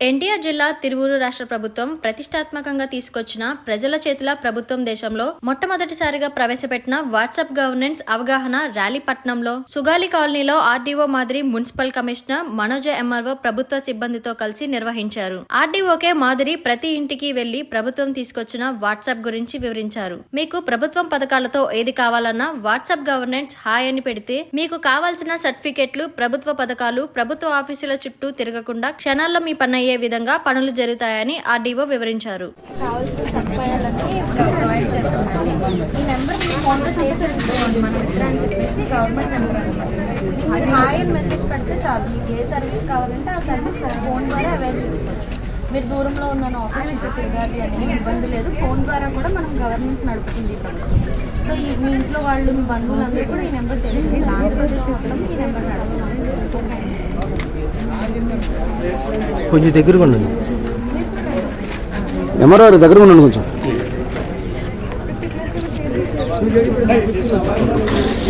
ఎన్టీఆర్ జిల్లా తిరువూరు రాష్ట్ర ప్రభుత్వం ప్రతిష్టాత్మకంగా తీసుకొచ్చిన ప్రజల చేతుల ప్రభుత్వం దేశంలో మొట్టమొదటిసారిగా ప్రవేశపెట్టిన వాట్సాప్ గవర్నెన్స్ అవగాహన ర్యాలీ పట్నంలో సుగాలి కాలనీలో ఆర్డీఓ మాదిరి మున్సిపల్ కమిషనర్ మనోజ ఎంఆర్ఓ ప్రభుత్వ సిబ్బందితో కలిసి నిర్వహించారు. ఆర్డీఓకే మాదిరి ప్రతి ఇంటికి వెళ్ళి ప్రభుత్వం తీసుకొచ్చిన వాట్సాప్ గురించి వివరించారు. మీకు ప్రభుత్వం పథకాలతో ఏది కావాలన్నా వాట్సాప్ గవర్నెన్స్ హాయ్ అని పెడితే మీకు కావాల్సిన సర్టిఫికెట్లు ప్రభుత్వ పథకాలు ప్రభుత్వ ఆఫీసుల చుట్టూ తిరగకుండా క్షణాల్లో మీ పని అయ్యే విధంగా పనులు జరుగుతాయని ఆర్డీఓ వివరించారు. కావాల్సిన సదుపాయాలన్నీ ప్రొవైడ్ చేస్తున్నాము ఈ నెంబర్ మీ ఫోన్లో సేవ్ చేసుకోండి మన మిత్ర అని చెప్పేసి గవర్నమెంట్ నెంబర్ అనమాట. హాయ్ అని మెసేజ్ పెడితే చాలు. మీకు ఏ సర్వీస్ కావాలంటే ఆ సర్వీస్ ఫోన్ ద్వారా అవైల్ చేసుకోవచ్చు. మీరు దూరంలో ఉన్న ఆఫీస్ చుట్టూ తిరగాలి అని ఇబ్బంది లేదు. ఫోన్ ద్వారా కూడా మనం గవర్నమెంట్ నడుపుతుంది సో మీ ఇంట్లో వాళ్ళు మీ బంధువులందరూ కూడా ఈ నెంబర్ సేవ్ చేసుకోండి కొంచెం దగ్గరగా ఉండండి. ఎంఆర్ఓ దగ్గరగా ఉండండి కొంచెం.